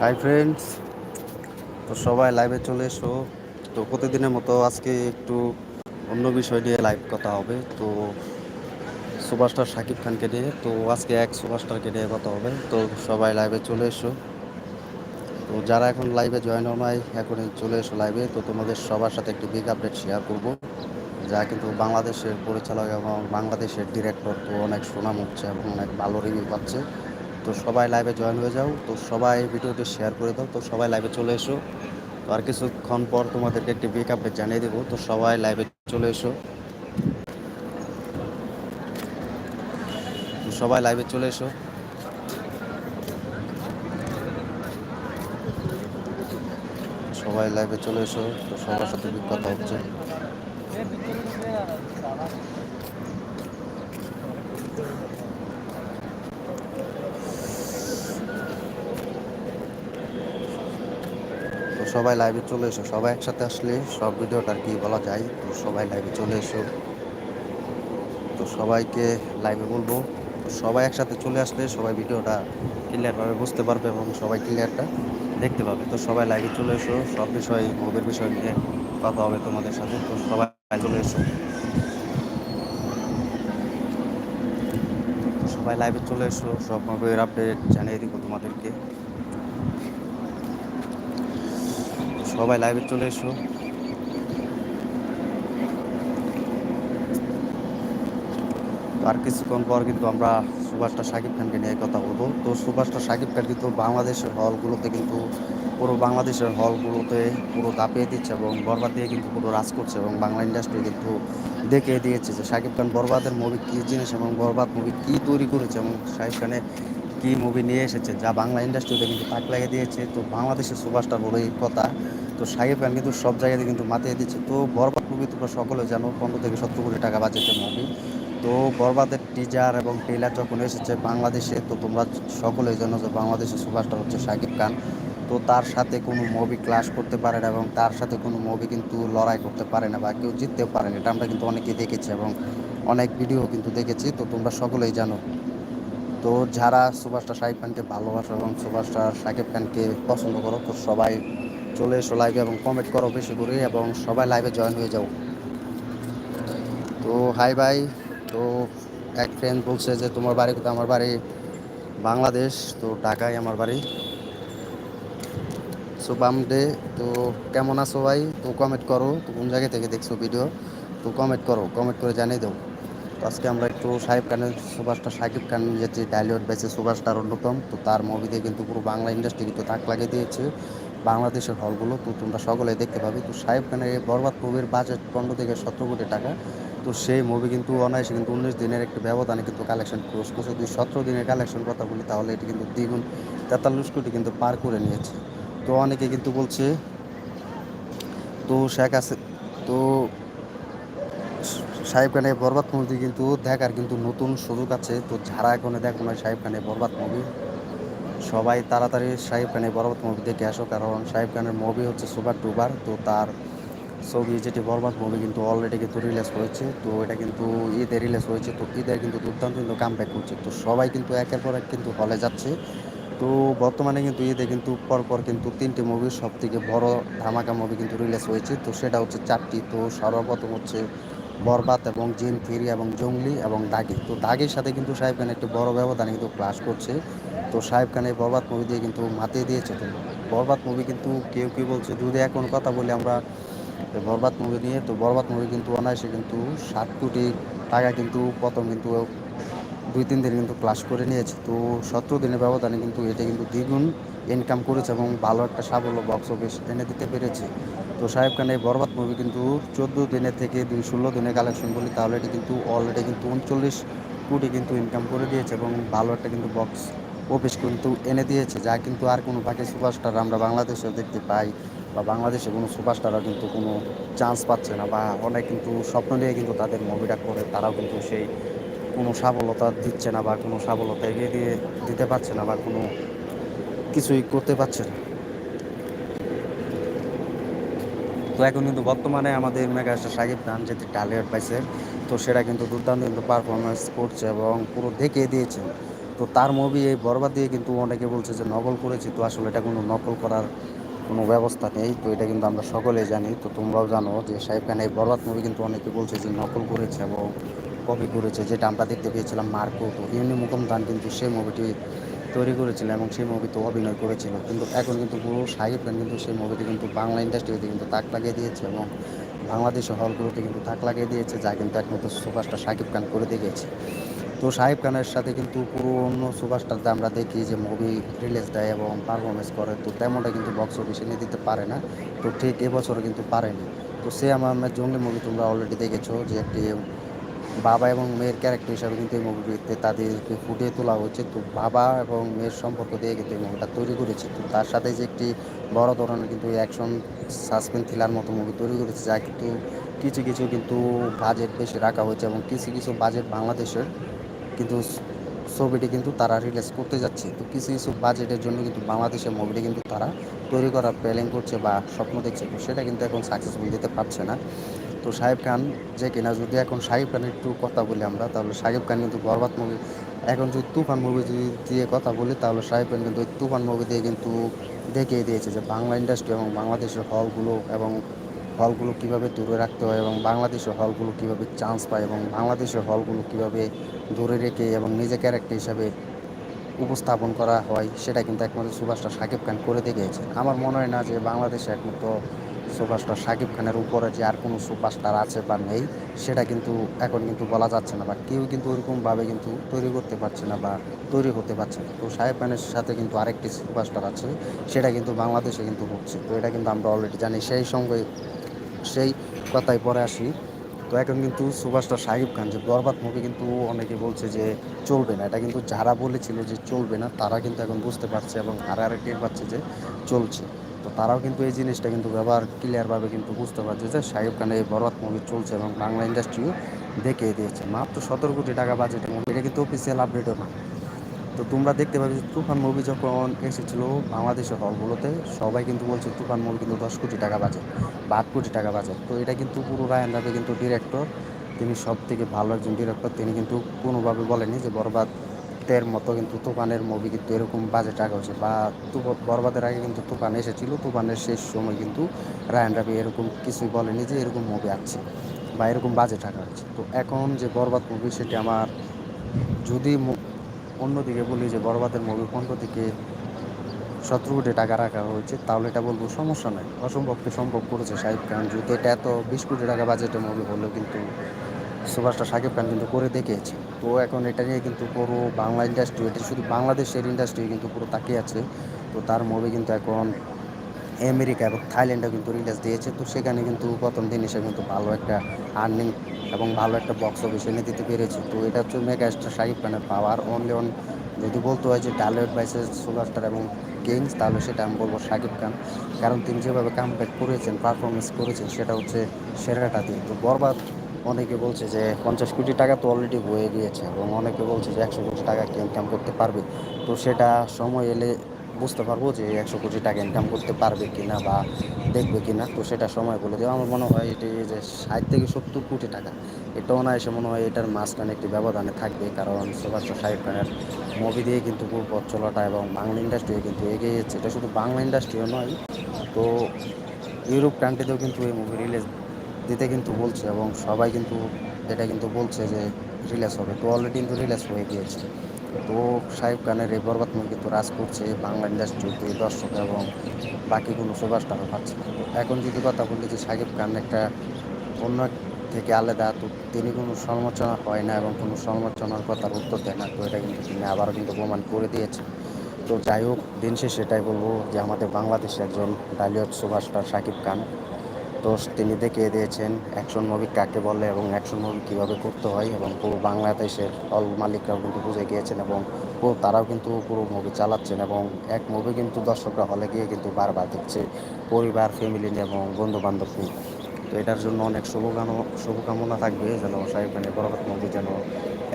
Hi friends তো সবাই লাইভে চলে এসো। তো প্রতিদিনের মতো আজকে একটু অন্য বিষয় নিয়ে লাইভ কথা হবে। তো সুপারস্টার শাকিব খানকে নিয়ে। তো আজকে এক সুপারস্টারকে নিয়ে কথা হবে। তো সবাই লাইভে চলে এসো। তো যারা এখন লাইভে জয়েন হয় এখন চলে এসো লাইভে তো তোমাদের সবার সাথে একটি বিগ আপডেট শেয়ার করব। যা কিন্তু বাংলাদেশের পরিচালক এবং বাংলাদেশের ডিরেক্টর তো অনেক সুনাম হচ্ছে এবং অনেক ভালো রিভিউ পাচ্ছে। তো সবাই লাইভে জয়েন হয়ে যাও। তো সবাই ভিডিওটি শেয়ার করে দাও। তো সবাই লাইভে চলে এসো। তো আর কিছুক্ষণ পর তোমাদেরকে একটি বিগ আপডেট জানিয়ে দেবো। তো সবাই লাইভে চলে এসো। সবাই লাইভে চলে এসো। সবাই লাইভে চলে এসো। তো সবার সাথে কথা হচ্ছে। সবাই লাইভে চলে এসো। সবাই একসাথে আসলে সব ভিডিওটা কি বলা যায়। তো সবাই লাইভে চলে এসো। তো সবাইকে লাইভে বলব, সবাই একসাথে চলে আসলে সবাই ভিডিওটা ক্লিয়ারভাবে বুঝতে পারবে এবং সবাই ক্লিয়ারটা দেখতে পাবে। তো সবাই লাইভে চলে এসো, সব বিষয় মুভির বিষয় নিয়ে কথা হবে তোমাদের সাথে। তো সবাই চলে এসো। সবাই লাইভে চলে এসো, সব মুভির আপডেট জানিয়ে দিব তোমাদেরকে। সবাই লাইভে চলে এসো। আর কিছুক্ষণ পর কিন্তু আমরা সুভাষটা শাকিব খানকে নিয়ে কথা বলব। তো সুভাষটা শাকিব খান কিন্তু বাংলাদেশের হলগুলোতে কিন্তু পুরো বাংলাদেশের হলগুলোতে পুরো দাপিয়ে দিচ্ছে এবং বরবাদ দিয়ে কিন্তু পুরো রাজ করছে এবং বাংলা ইন্ডাস্ট্রি কিন্তু দেখিয়ে দিয়েছে যে শাকিব খান বরবাদের মুভি কী জিনিস এবং বরবাদ মুভি কী তৈরি করেছে এবং শাকিব খানের কী মুভি নিয়ে এসেছে, যা বাংলা ইন্ডাস্ট্রিতে কিন্তু তাক লাগিয়ে দিয়েছে। তো বাংলাদেশের সুভাষটা বলে এই কথা। তো শাকিব খান কিন্তু সব জায়গাতে কিন্তু মাতিয়ে দিচ্ছে। তো বরবাদ মুভি তোমরা সকলে জানো, পনেরো থেকে সত্তর কোটি টাকা বাজেটের মুভি তো বরবাদের টিজার এবং ট্রেলার যখন এসেছে বাংলাদেশে, তো তোমরা সকলেই জানো যে বাংলাদেশের সুপারস্টার হচ্ছে শাকিব খান। তো তার সাথে কোনো মুভি ক্লাস করতে পারে না এবং তার সাথে কোনো মুভি কিন্তু লড়াই করতে পারে না বা কেউ জিততেও পারে না। এটা আমরা কিন্তু অনেকেই দেখেছি এবং অনেক ভিডিও কিন্তু দেখেছি। তো তোমরা সকলেই জানো। তো যারা সুপারস্টার শাকিব খানকে ভালোবাসো এবং সুপারস্টার শাকিব খানকে পছন্দ করো, তো সবাই চলে এসো লাইভে এবং কমেন্ট করো বেশি করে এবং সবাই লাইভে জয়েন হয়ে যাও। তো হাই ভাই, তো এক ফ্রেন্ড বলছে যে, তোমার বাড়ি কোথায়? আমার বাড়ি বাংলাদেশ, তো ঢাকায় আমার বাড়ি। বাম ডে তো কেমন আছো ভাই? তো কমেন্ট করো, তো কোন জায়গা থেকে দেখছ ভিডিও তো কমেন্ট করো কমেন্ট করে জানিয়ে দাও। তো আজকে আমরা একটু সাহেব খানের, সুভাষটা সাকিব খান যেটি ডায়লগ বেছে সুভাষটার অন্যতম, তো তার মুভি দিয়ে কিন্তু পুরো বাংলা ইন্ডাস্ট্রি কিন্তু তাক লাগিয়ে দিয়েছে, বাংলাদেশের হলগুলো তো তোমরা সকলে দেখতে পাবে। তো সাহেব খানের এই বরবাদ মুভির বাজেট পনেরো থেকে সতেরো কোটি টাকা, তো সেই মুভি কিন্তু অনায়াসে কিন্তু উনিশ দিনের একটি ব্যবধানে কিন্তু কালেকশন ক্লোজ করছে। যদি সতেরো দিনের কালেকশন কথা বলি, তাহলে এটি কিন্তু দ্বিগুণ তেতাল্লিশ কোটি কিন্তু পার করে নিয়েছে। তো অনেকে কিন্তু বলছে, তো শেখ আছে তো সাহেব খানের বরবাদ মুভি কিন্তু দেখার কিন্তু নতুন সুযোগ আছে। তো যারা এখনও দেখো না সাহেব খানের বরবাদ মুভি সবাই তাড়াতাড়ি সাহেব খানের বরবাদ মুভি দেখে আসো। কারণ সাহেব খানের মুভি হচ্ছে সুপার টুবার তো তার ছবি, যেটি বরবাদ মুভি কিন্তু অলরেডি কিন্তু রিলিজ হয়েছে। তো এটা কিন্তু ঈদে রিলিজ হয়েছে। তো ঈদে কিন্তু দুর্দান্ত কিন্তু কাম ব্যাক করছে। তো সবাই কিন্তু একের পর এক কিন্তু হলে যাচ্ছে। তো বর্তমানে কিন্তু ঈদে কিন্তু পরপর কিন্তু তিনটি মুভি সব থেকে বড় ধামাকা মুভি কিন্তু রিলিজ হয়েছে। তো সেটা হচ্ছে চারটি। তো সর্বপ্রথম হচ্ছে বরবাদ এবং জিন থিরি এবং জঙ্গলি এবং দাগি। তো দাগির সাথে কিন্তু সাহেব খান একটি বড় ব্যবধানে কিন্তু ক্লাস করছে। তো সাহেব খান এই বরবাদ মুভি দিয়ে কিন্তু মাতিয়ে দিয়েছে। তো বরবাদ মুভি কিন্তু কেউ কেউ বলছে যদি এখন কথা বলি আমরা বরবাদ মুভি নিয়ে। তো বরবাদ মুভি কিন্তু অনায়াসে কিন্তু সাত কোটি টাকা কিন্তু প্রথম কিন্তু দুই, তিন দিন কিন্তু ক্লাস করে নিয়েছে। তো সতেরো দিনের ব্যবধানে কিন্তু এটা কিন্তু দ্বিগুণ ইনকাম করেছে এবং ভালো একটা সাফল্য বক্স অফিস এনে দিতে পেরেছে। তো সাহেব খান, এই বরবাদ মুভি কিন্তু চোদ্দ দিনের থেকে দুই, ষোলো দিনের কালেকশন বলি তাহলে এটি কিন্তু অলরেডি কিন্তু উনচল্লিশ কোটি কিন্তু ইনকাম করে দিয়েছে এবং ভালো একটা কিন্তু বক্স অফিস কিন্তু এনে দিয়েছে, যা কিন্তু আর কোনো বাকি সুপারস্টার আমরা বাংলাদেশেও দেখতে পাই বা বাংলাদেশে কোনো সুপারস্টাররা কিন্তু কোনো চান্স পাচ্ছে না বা অনেক কিন্তু স্বপ্ন নিয়ে কিন্তু তাদের মুভিটা করে, তারাও কিন্তু সেই কোনো সাফলতা দিচ্ছে না বা কোনো সাফলতা এগিয়ে দিয়ে দিতে পারছে না বা কোনো কিছুই করতে পারছে না। তো এখন কিন্তু বর্তমানে আমাদের মেগাস্টার সাকিব খান যেটি ট্যালেন্ট পাইছে, তো সেটা কিন্তু দুর্দান্ত কিন্তু পারফরমেন্স করছে এবং পুরো দেখিয়ে দিয়েছে। তো তার মুভি এই বরবাদ দিয়ে কিন্তু অনেকে বলছে যে নকল করেছি, তো আসলে এটা কোনো নকল করার কোনো ব্যবস্থা নেই, তো এটা কিন্তু আমরা সকলেই জানি। তো তোমরাও জানো যে সাহেব খান এই বরবাদ মুভি কিন্তু অনেকে বলছে যে নকল করেছে এবং কপি করেছে, যেটা আমরা দেখতে পেয়েছিলাম মার্কো তো। ইউনি মুকুম দান কিন্তু সেই মুভিটি তৈরি করেছিল এবং সেই মুভিতে অভিনয় করেছিল। কিন্তু এখন কিন্তু পুরো সাহিব খান কিন্তু সেই মুভিতে কিন্তু বাংলা ইন্ডাস্ট্রিতে কিন্তু তাক লাগিয়ে দিয়েছে এবং বাংলাদেশের হলগুলোতে কিন্তু তাক লাগিয়ে দিয়েছে, যা কিন্তু একমাত্র সুপারস্টার সাকিব খান করে দেখিয়েছে। তো সাহেব খানের সাথে কিন্তু পুরো অন্য সুপারস্টারদের আমরা দেখি যে মুভি রিলিজ দেয় এবং পারফরমেন্স করে, তো তেমনটা কিন্তু বক্স অফিসে নিয়ে দিতে পারে না। তো ঠিক এবছরও কিন্তু পারেনি। তো সে আমার জঙ্গলি মুভি তোমরা অলরেডি দেখেছ যে একটি বাবা এবং মেয়ের ক্যারেক্টার হিসাবে কিন্তু এই মুভিতে তাদেরকে ফুটিয়ে তোলা হচ্ছে। তো বাবা এবং মেয়ের সম্পর্ক দিয়ে কিন্তু এই মুভিটা তৈরি করেছে। তো তার সাথে যে একটি বড় ধরনের কিন্তু অ্যাকশন সাসপেন্স থ্রিলার মতো মুভি তৈরি করেছে, যা কিন্তু কিছু কিছু কিন্তু বাজেট বেশি রাখা হয়েছে এবং কিছু কিছু বাজেট বাংলাদেশের কিন্তু ছবিটি কিন্তু তারা রিলিজ করতে যাচ্ছে। তো কিছু কিছু বাজেটের জন্য কিন্তু বাংলাদেশের মুভিটি কিন্তু তারা তৈরি করার প্ল্যানিং করছে বা স্বপ্ন দেখছে। তো সেটা কিন্তু এখন সাকসেসফুল দিতে পারছে না। তো সাহেব খান, যে কিনা যদি এখন সাহেব খানের একটু কথা বলি আমরা, তাহলে সাহেব খান কিন্তু বরবাদ মুভি এখন যদি তুফান মুভি যদি দিয়ে কথা বলি, তাহলে সাহেব খান কিন্তু তুফান মুভি দিয়ে কিন্তু দেখিয়ে দিয়েছে যে বাংলা ইন্ডাস্ট্রি এবং বাংলাদেশের হলগুলো এবং হলগুলো কীভাবে দূরে রাখতে হয় এবং বাংলাদেশের হলগুলো কীভাবে চান্স পায় এবং বাংলাদেশের হলগুলো কীভাবে দূরে রেখে এবং নিজে ক্যারেক্টার হিসাবে উপস্থাপন করা হয়, সেটা কিন্তু একমাত্র সুভাষটা সাকিব খান করে দেখিয়েছে। আমার মনে হয় না যে বাংলাদেশে একমাত্র সুপারস্টার সাকিব খানের উপরে যে আর কোনো সুপারস্টার আছে বা নেই, সেটা কিন্তু এখন কিন্তু বলা যাচ্ছে না বা কেউ কিন্তু ওরকমভাবে কিন্তু তৈরি করতে পারছে না বা তৈরি হতে পারছে না। তো সাহেব খানের সাথে কিন্তু আরেকটি সুপারস্টার আছে, সেটা কিন্তু বাংলাদেশে কিন্তু হচ্ছে। তো এটা কিন্তু আমরা অলরেডি জানি, সেই সঙ্গে সেই কথায় পরে আসি। তো এখন কিন্তু সুপারস্টার সাহিব খান, যে বরবাদ মুভি কিন্তু অনেকে বলছে যে চলবে না। এটা কিন্তু যারা বলেছিল যে চলবে না, তারা কিন্তু এখন বুঝতে পারছে এবং আর আর পাচ্ছে যে চলছে। তো তারাও কিন্তু এই জিনিসটা কিন্তু ব্যবহার ক্লিয়ারভাবে কিন্তু বুঝতে পারছে যে সাহিব খানের এই বরবাদ মুভি চলছে এবং বাংলা ইন্ডাস্ট্রিও দেখিয়ে দিয়েছে। মাত্র সতেরো কোটি টাকা বাজেটের মুভি এটা কিন্তু অফিসিয়াল আপডেটও না। তো তোমরা দেখতে পাবে যে তুফান মুভি যখন এসেছিল বাংলাদেশের হলগুলোতে, সবাই কিন্তু বলছে তুফান মুভি কিন্তু দশ কোটি টাকা বাজে বা আট কোটি টাকা বাজে তো এটা কিন্তু পুরো রায়ন রাবে কিন্তু ডিরেক্টর তিনি সব থেকে ভালো একজন ডিরেক্টর তিনি কিন্তু কোনোভাবে বলেনি যে বরবাদের মতো কিন্তু তুফানের মুভি কিন্তু এরকম বাজেট টাকা হচ্ছে বা বরবাদের আগে কিন্তু তুফান এসেছিল। তুফানের শেষ সময় কিন্তু রায়ন রাবি এরকম কিছুই বলেনি যে এরকম মুভি আসছে বা এরকম বাজেট টাকা হচ্ছে তো এখন যে বরবাদ মুভি সেটি আমার যদি অন্যদিকে বলি যে বরবাদের মুভি পনেরো থেকে সতেরো কোটি টাকা রাখা হয়েছে, তাহলে এটা বলব সমস্যা নয়। অসম্ভবকে সম্ভব করেছে শাহিব খান। যদি এটা এত বিশ কোটি টাকা বাজেটের মুভি হলেও কিন্তু সুপারস্টার শাকিব খান কিন্তু করে দেখিয়েছে। তো এখন এটা নিয়ে কিন্তু পুরো বাংলা ইন্ডাস্ট্রি এটা শুধু বাংলাদেশের ইন্ডাস্ট্রি কিন্তু পুরো তাকিয়ে আছে। তো তার মুভি কিন্তু এখন আমেরিকা এবং থাইল্যান্ডে কিন্তু রিলিজ দিয়েছে। তো সেখানে কিন্তু প্রথম দিন হিসেবে কিন্তু ভালো একটা আর্নিং এবং ভালো একটা বক্স অফিস এনে দিতে পেরেছে। তো এটা হচ্ছে মেগা স্টার শাহিব খানের পাওয়ার অনলি অন যদি বলতে হয় যে ডালেট বাইসেস সুপারস্টার এবং কিংস তাহলে সেটা আমি বলব শাকিব খান। কারণ তিনি যেভাবে কামব্যাক করেছেন পারফরমেন্স করেছেন, সেটা হচ্ছে সেরাটা দিয়ে। তো বরবাদ অনেকে বলছে যে পঞ্চাশ কোটি টাকা তো অলরেডি হয়ে গিয়েছে এবং অনেকে বলছে যে একশো কোটি টাকা কি ইনকাম করতে পারবে? তো সেটা সময় এলে বুঝতে পারব যে একশো কোটি টাকা ইনকাম করতে পারবে কি না বা দেখবে কি না তো সেটা সময় বলে দেবো আমার মনে হয় এটি যে ষাট থেকে সত্তর কোটি টাকা। এটাও না এসে মনে হয় এটার মাঝখানে একটি ব্যবধানে থাকবে কারণ সুভাষ সাহেব খানের মুভি দিয়ে কিন্তু পথ চলাটা এবং বাংলা ইন্ডাস্ট্রিও কিন্তু এগিয়ে যাচ্ছে। এটা শুধু বাংলা ইন্ডাস্ট্রিও নয়, তো ইউরোপ কান্ট্রিতেও কিন্তু এই মুভি রিলিজ দিতে কিন্তু বলছে এবং সবাই কিন্তু এটা কিন্তু বলছে যে রিলিজ হবে। তো অলরেডি কিন্তু রিলিজ হয়ে গিয়েছে। তো শাহিব খানের এই বরবাদ কিন্তু রাজ করছে বাংলা ইন্ডাস্ট্রিতে দর্শক এবং বাকি কোনো সুপারস্টারও পাচ্ছে না এখন যদি কথা বলি যে শাকিব খান একটা অন্য থেকে আলাদা, তো তিনি কোনো সমালোচনা হয় না এবং কোনো সমালোচনার কথার উত্তর দেয় না। তো এটা কিন্তু তিনি আবারও কিন্তু প্রমাণ করে দিয়েছে। তো যাই হোক, দিন শেষে এটাই বলব যে আমাদের বাংলাদেশে একজন ডালিউড সুপারস্টার শাকিব খান তো তিনি দেখিয়ে দিয়েছেন অ্যাকশন মুভি কাকে বলে এবং অ্যাকশন মুভি কীভাবে করতে হয় এবং পুরো বাংলাদেশের অল মালিকরাও কিন্তু বুঝে গিয়েছেন এবং পুরো তারাও কিন্তু পুরো মুভি চালাচ্ছেন এবং এক মুভি কিন্তু দর্শকরা হলে গিয়ে কিন্তু বারবার দেখছে পরিবার ফ্যামিলি নিয়ে এবং বন্ধু বান্ধব নিয়ে। তো এটার জন্য অনেক শুভকাম শুভকামনা থাকবে যেন সাহেব খানের বরবাদ মুভি যেন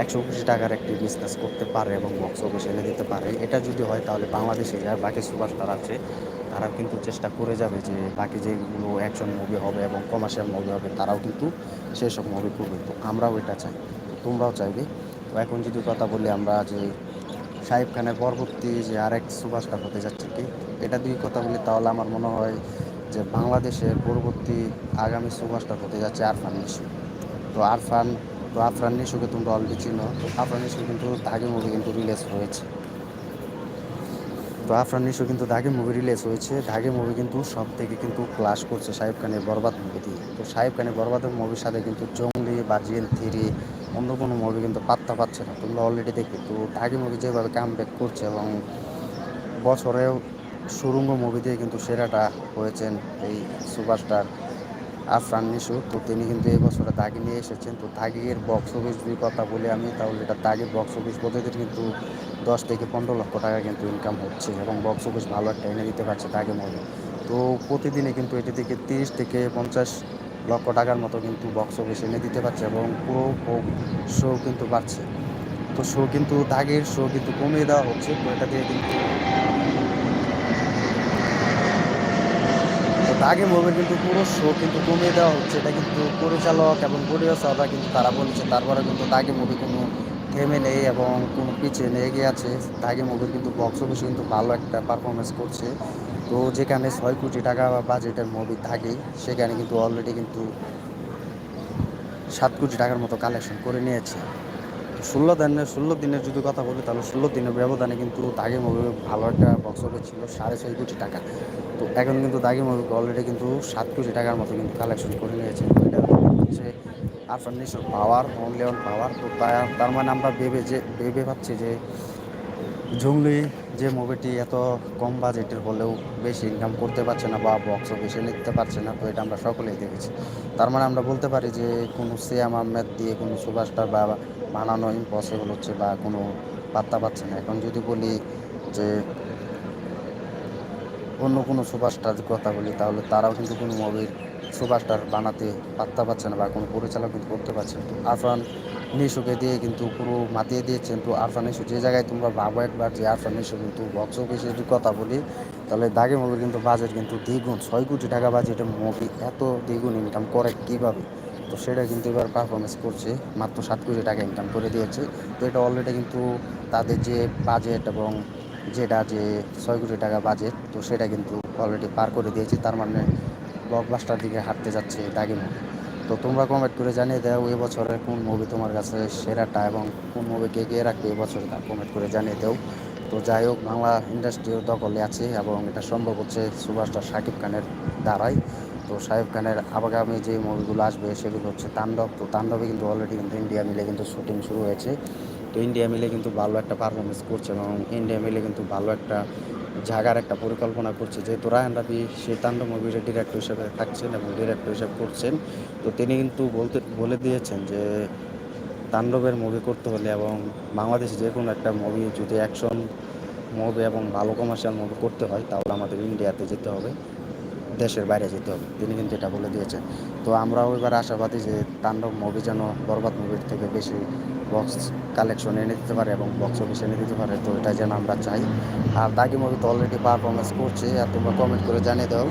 একশো কোটি টাকার একটি বিজনেস করতে পারে এবং বক্স অফিস এনে দিতে পারে। এটা যদি হয় তাহলে বাংলাদেশে যার বাকি সুপারস্টার আছে। তারা কিন্তু চেষ্টা করে যাবে যে বাকি যেগুলো অ্যাকশন মুভি হবে এবং কমার্শিয়াল মুভি হবে, তারাও কিন্তু সেসব মুভি করবে। তো আমরাও এটা চাই, তোমরাও চাইবে। তো এখন যদি কথা বলি আমরা যে শাহিব খানের পরবর্তী যে আরেক সুপারস্টার হতে যাচ্ছে কি, এটা দিয়ে কথা বলি তাহলে আমার মনে হয় যে বাংলাদেশের পরবর্তী আগামী সুপারস্টার হতে যাচ্ছে আরফান নিশু। তো আরফান তো আরফান নিশুকে তোমরা অলরেডি চিনো। তো আরফান নিশু কিন্তু দাগি মুভি কিন্তু রিলিজ হয়েছে। তো আফরান নিশো কিন্তু দাগে মুভি রিলিজ হয়েছে। দাগে মুভি কিন্তু সব থেকে কিন্তু ক্লাস করছে সাহেব খানের বরবাদ মুভি দিয়ে। তো সাহেব খানের বরবাদের মুভির সাথে কিন্তু জঙ্গলি বা জেল থিরি অন্য কোনো মুভি কিন্তু পাত্তা পাচ্ছে না। তোমরা অলরেডি দেখবে তো দাগে মুভি যেভাবে কাম ব্যাক করছে এবং বছরেও সুরঙ্গ মুভি দিয়ে কিন্তু সেরাটা হয়েছেন এই সুপারস্টার আফরান নিশু। তো তিনি কিন্তু এই বছরে দাগি নিয়ে এসেছেন। তো দাগির বক্স অফিস যদি কথা বলি আমি, তাহলে এটা দাগির বক্স অফিস প্রতিদিন কিন্তু দশ থেকে পনেরো লক্ষ টাকা কিন্তু ইনকাম হচ্ছে এবং বক্স অফিস ভালো একটা এনে দিতে পারছে দাগে মুভি তো প্রতিদিনে কিন্তু এটি থেকে তিরিশ থেকে পঞ্চাশ লক্ষ টাকার মতো কিন্তু বক্স অফিস এনে দিতে পারছে এবং পুরো শো কিন্তু বাড়ছে। তো শো কিন্তু দাগের শো কিন্তু কমিয়ে দেওয়া হচ্ছে, তো এটা দিয়ে কিন্তু আগে মুভির কিন্তু পুরো শো কিন্তু কমিয়ে দেওয়া হচ্ছে। এটা কিন্তু পরিচালক এবং প্রডিউসাররা কিন্তু তারা বলেছে তারপরে কিন্তু দাগে মুভি কোনো থেমে নেই এবং কোনো পিছিয়ে নেই, এগিয়ে আছে। দাগে মুভির কিন্তু বক্স অফিসে কিন্তু ভালো একটা পারফরমেন্স করছে। তো যেখানে ছয় কোটি টাকা বাজেটের মুভি থাকে সেখানে কিন্তু অলরেডি কিন্তু সাত কোটি টাকার মতো কালেকশন করে নিয়েছে। ষোলো দিনের ষোলো দিনের যদি কথা বলি, তাহলে ষোলো দিনের ব্যবধানে কিন্তু দাগে মুভি ভালো একটা বক্স অফিস ছিল, সাড়ে ছয় কোটি টাকা। তো এখন কিন্তু দাগি মুভি অলরেডি কিন্তু সাত কোটি টাকার মতো কিন্তু কালেকশন করে নিয়েছে। এটা হচ্ছে নিশোর পাওয়ার অনলি অন পাওয়ার তো তার মানে আমরা ভেবে যে, ভেবে পাচ্ছি যে জঙ্গলি যে মুভিটি এত কম বাজেটের হলেও বেশি ইনকাম করতে পারছে না বা বক্স অফিসে নিতে পারছে না, তো এটা আমরা সকলেই দেখেছি। তার মানে আমরা বলতে পারি যে কোনো সিয়াম আহমেদ দিয়ে কোনো সুপারস্টার বা বানানো ইম্পসিবল হচ্ছে বা কোনো পাত্তা পাচ্ছে না। এখন যদি বলি যে অন্য কোনো সুপারস্টার কথা বলি, তাহলে তারাও কিন্তু কোনো মুভির সুপারস্টার বানাতে পাত্তা পাচ্ছে না বা কোনো পরিচালক কিন্তু করতে পারছে না। আরফান নিশুকে দিয়ে কিন্তু পুরো মাতিয়ে দিয়েছেন। তো আরফান নিশু, যে জায়গায় তোমরা ভাবো একবার যে আরফান নিশু কিন্তু বক্স অফিসে যদি কথা বলি, তাহলে দাগে মুভির কিন্তু বাজেট কিন্তু দ্বিগুণ। ছয় কোটি টাকা বাজেটের মুভি এত দ্বিগুণ ইনকাম করে কীভাবে? তো সেটা কিন্তু এবার পারফরমেন্স করছে, মাত্র সাত কোটি টাকা ইনকাম করে দিয়েছে। তো এটা অলরেডি কিন্তু তাদের যে বাজেট এবং যেটা যে ছয় কোটি টাকা বাজেট তো সেটা কিন্তু অলরেডি পার করে দিয়েছে। তার মানে ব্লকবাস্টার দিকে হাঁটতে যাচ্ছে দাগি মুভি তো তোমরা কমেন্ট করে জানিয়ে দাও এই বছরের কোন মুভি তোমার কাছে সেরাটা এবং কোন মুভিকে এগিয়ে রাখবে এবছর তা কমেন্ট করে জানিয়ে দাও। তো যাই হোক, বাংলা ইন্ডাস্ট্রিও দখলে আছে এবং এটা সম্ভব হচ্ছে সুপারস্টার শাকিব খানের দ্বারাই। তো শাহিব খানের আগামী যে মুভিগুলো আসবে সেগুলো হচ্ছে তাণ্ডব। তো তাণ্ডবে কিন্তু অলরেডি কিন্তু ইন্ডিয়া মিলে কিন্তু শুটিং শুরু হয়েছে। তো ইন্ডিয়া মিলে কিন্তু ভালো একটা পারফরমেন্স করছে এবং ইন্ডিয়া মিলে কিন্তু ভালো একটা জায়গার একটা পরিকল্পনা করছে, যেহেতু রায়হান রাবি সেই তাণ্ডব মুভির ডিরেক্টর হিসেবে থাকছেন এবং ডিরেক্টর হিসেবে করছেন, তো তিনি কিন্তু বলতে, বলে দিয়েছেন যে তাণ্ডবের মুভি করতে হলে এবং বাংলাদেশে যে কোনো একটা মুভি যদি অ্যাকশন মুভি এবং ভালো কমার্শিয়াল মুভি করতে হয়, তাহলে আমাদের ইন্ডিয়াতে যেতে হবে। দেশের বাইরে যেতে হবে। তিনি কিন্তু এটা বলে দিয়েছেন। তো আমরাও এবার আশাবাদী যে তাণ্ডব মুভি যেন বরবাদ মুভির থেকে বেশি বক্স কালেকশন এনে দিতে পারে এবং বক্স অফিস এনে দিতে পারে, তো এটা যেন আমরা চাই। আর দাগি মুভি তো অলরেডি পারফরমেন্স করছে। আর তোমরা কমেন্ট করে জানিয়ে দাও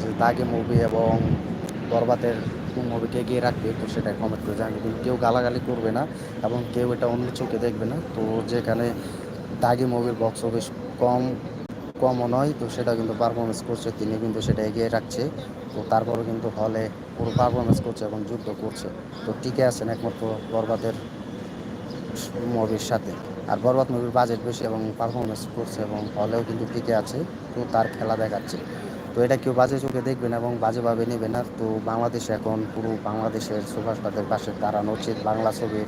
যে দাগি মুভি এবং বরবাদের কোন মুভিকে এগিয়ে রাখবে, তো সেটা কমেন্ট করে জানিয়ে কিন্তু কেউ গালাগালি করবে না এবং কেউ এটা অন্য চোখে দেখবে না। তো যেখানে দাগি মুভির বক্স অফিস কম কমও নয়, তো সেটা কিন্তু পারফরমেন্স করছে তিনি কিন্তু সেটা এগিয়ে রাখছে। তো তারপরেও কিন্তু হলে পুরো পারফরমেন্স করছে এবং যুদ্ধ করছে। তো টিকে আছেন একমাত্র বরবাদের মুভির সাথে। আর বরবাদ মুভির বাজেট বেশি এবং পারফরমেন্স করছে এবং হলেও কিন্তু টিকে আছে, তো তার খেলা দেখাচ্ছে। তো এটা কেউ বাজে চোখে দেখবে না এবং বাজেভাবে নেবে না। তো বাংলাদেশে এখন পুরো বাংলাদেশের সুপারস্টারদের পাশে দাঁড়ানো উচিত। বাংলা ছবির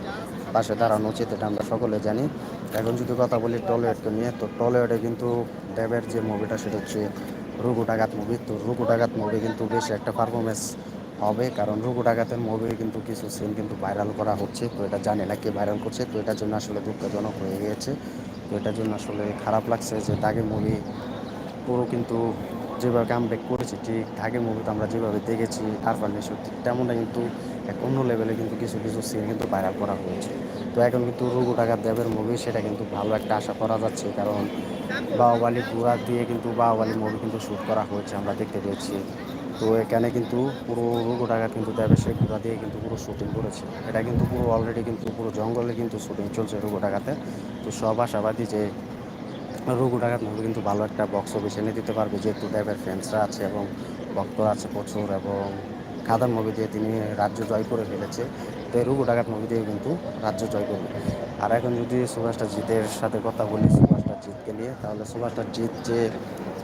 পাশে দাঁড়ানো উচিত, এটা আমরা সকলে জানি। এখন যদি কথা বলি টলিউডকে নিয়ে, তো টলিউডে কিন্তু দেবের যে মুভিটা সেটা হচ্ছে রুগু ডাকাত মুভি তো রুগু ডাকাত মুভি কিন্তু বেশ একটা পারফরমেন্স হবে, কারণ রুগু ডাকাতের মুভি কিন্তু কিছু সিন কিন্তু ভাইরাল করা হচ্ছে। তো এটা জানি না কে ভাইরাল করছে, তো এটার জন্য আসলে দুঃখজনক হয়ে গিয়েছে। তো এটার জন্য আসলে খারাপ লাগছে যে দাগে মুভি পুরো কিন্তু যেভাবে কাম ব্যাক করেছি, ঠিক ঢাকের মুভিতে আমরা যেভাবে দেখেছি আরফান নিশো ঠিক তেমনটা কিন্তু এক অন্য লেভেলে কিন্তু কিছু কিছু সিন কিন্তু ভাইরাল করা হয়েছে। তো এখন কিন্তু রঘু টাকার দেবের মুভি সেটা কিন্তু ভালো একটা আশা করা যাচ্ছে, কারণ বাহুবালি ঘোড়া দিয়ে কিন্তু বাহুবালি মুভি কিন্তু শ্যুট করা হয়েছে, আমরা দেখতে পেয়েছি। তো এখানে কিন্তু পুরো রঘু টাকা কিন্তু দেবের সেই ঘোড়া দিয়ে কিন্তু পুরো শ্যুটিং করেছে। এটা কিন্তু পুরো অলরেডি কিন্তু পুরো জঙ্গলে কিন্তু শুটিং চলছে রঘু টাকাতে। তো সব আশাবাদী যে রঘু ডাকাত মুভি কিন্তু ভালো একটা বক্স অফিস এনে দিতে পারবে। যেহেতু দেবের ফ্যান্সরা আছে এবং ভক্তরা আছে প্রচুর এবং খাদান মুভি দিয়ে তিনি রাজ্য জয় করে ফেলেছে। তো এই ডাকাত মুভি দিয়ে কিন্তু রাজ্য জয় করবে। আর এখন যদি সুভাষটা জিতের সাথে কথা বলি সুভাষটা জিতকে নিয়ে, তাহলে সুভাষটা জিত যে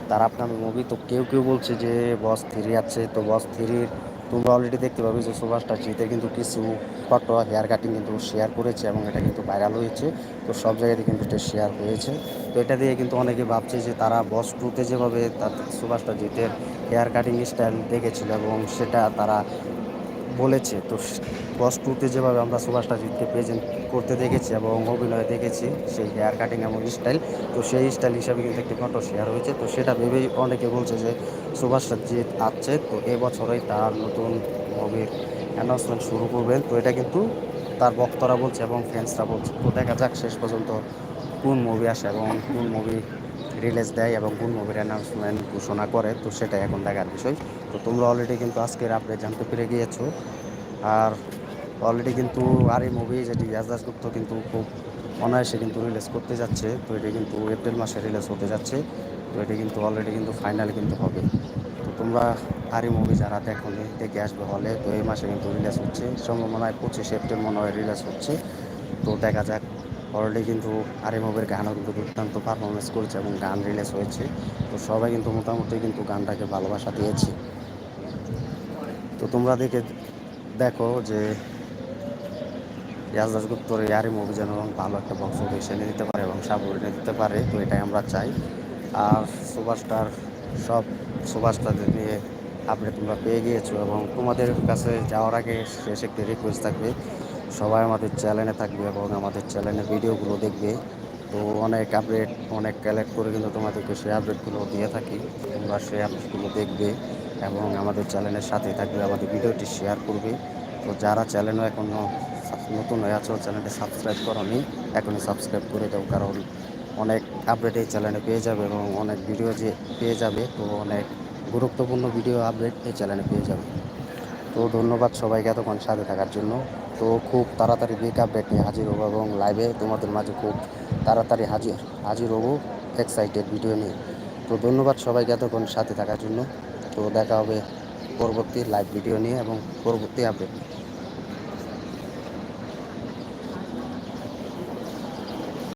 তার আপনার মুভি তো কেউ কেউ বলছে যে বস থ্রি আছে। তো বস থ্রির তোমরা অলরেডি দেখতে পাবে যে সুভাষটা জিতে কিন্তু কিছু ফটো হেয়ার কাটিং কিন্তু শেয়ার করেছে এবং এটা কিন্তু ভাইরাল হয়েছে। তো সব জায়গাতে কিন্তু এটা শেয়ার হয়েছে। তো এটা দিয়ে কিন্তু অনেকে ভাবছে যে তারা বস টুতে যেভাবে তার সুভাষটা জিতের হেয়ার কাটিং স্টাইল দেখেছিল এবং সেটা তারা বলেছে। তো বস টুতে যেভাবে আমরা সুভাষটা জিতকে প্রেজেন্ট করতে দেখেছি এবং অভিনয়ে দেখেছি, সেই হেয়ার কাটিং এবং স্টাইল তো সেই স্টাইল হিসাবে কিন্তু একটি ফটো শেয়ার হয়েছে। তো সেটা ভেবেই অনেকে বলছে যে সুভাষটা জিত আসছে তো এবছরেই তার নতুন মুভির অ্যানাউন্সমেন্ট শুরু করবেন। তো এটা কিন্তু তার বক্তরা বলছে এবং ফ্যান্সরা বলছে। তো দেখা যাক, শেষ পর্যন্ত কোন মুভি আসে এবং কোন মুভি রিলিজ দেয় এবং কোন মুভির অ্যানাউন্সমেন্ট ঘোষণা করে, তো সেটা এখন দেখার বিষয়। তো তোমরা অলরেডি কিন্তু আজকের আপডেট জানতে পেরে গিয়েছো। আর অলরেডি কিন্তু আর এই মুভি যেটি ইয়াস দাসগুপ্ত কিন্তু খুব অনায়াসে কিন্তু রিলিজ করতে যাচ্ছে, তো এটি কিন্তু এপ্রিল মাসে রিলিজ হতে যাচ্ছে, তো এটি কিন্তু অলরেডি কিন্তু ফাইনাল কিন্তু হবে। তো তোমরা আর এই মুভি যারা দেখো দেখে আসবে হলে, তো এই মাসে কিন্তু রিলিজ হচ্ছে। সম্ভাবনা হয় পঁচিশে এপ্রিল মনে হয় রিলিজ হচ্ছে। তো দেখা যাক অলরেডি কিন্তু আরে মুভির গানও কিন্তু দুর্দান্ত পারফরমেন্স করেছে এবং গান রিলিজ হয়েছে। তো সবাই কিন্তু মোটামুটি কিন্তু গানটাকে ভালোবাসা দিয়েছে। তো তোমরা দেখে দেখো যে ইয়াস দাসগুপ্তর এই মুভি যেন ভালো একটা বক্স অফিস এনে দিতে পারে এবং সাবর এনে দিতে পারে, তো এটাই আমরা চাই। আর সুপারস্টার সব সুপারস্টারদের নিয়ে আপনি তোমরা পেয়ে গিয়েছো এবং তোমাদের কাছে যাওয়ার আগে শেষ একটি রিকোয়েস্ট থাকবে সবাই আমাদের চ্যানেলে থাকবে এবং আমাদের চ্যানেলের ভিডিওগুলো দেখবে। তো অনেক আপডেট অনেক কালেক্ট করে কিন্তু তোমাদেরকে সেই আপডেটগুলো দিয়ে থাকি। তোমরা সেই আপডেটগুলো দেখবে এবং আমাদের চ্যানেলের সাথে থাকবে, আমাদের ভিডিওটি শেয়ার করবে। তো যারা চ্যানেলও এখনও নতুন হয়ে আছো চ্যানেলটি সাবস্ক্রাইব করনি, এখনই সাবস্ক্রাইব করে দাও। কারণ অনেক আপডেট এই চ্যানেলে পেয়ে যাবে এবং অনেক ভিডিও যে পেয়ে যাবে, তো অনেক গুরুত্বপূর্ণ ভিডিও আপডেট এই চ্যানেলে পেয়ে যাবে। তো ধন্যবাদ সবাইকে এতক্ষণ সাথে থাকার জন্য। তো খুব তাড়াতাড়ি বিগ আপডেট নিয়ে হাজির হব এবং লাইভে তোমাদের মাঝে খুব তাড়াতাড়ি হাজির হাজির হব এক্সাইটেড ভিডিও নিয়ে। তো ধন্যবাদ সবাইকে এতক্ষণ সাথে থাকার জন্য। তো দেখা হবে পরবর্তী লাইভ ভিডিও নিয়ে এবং পরবর্তী আপডেট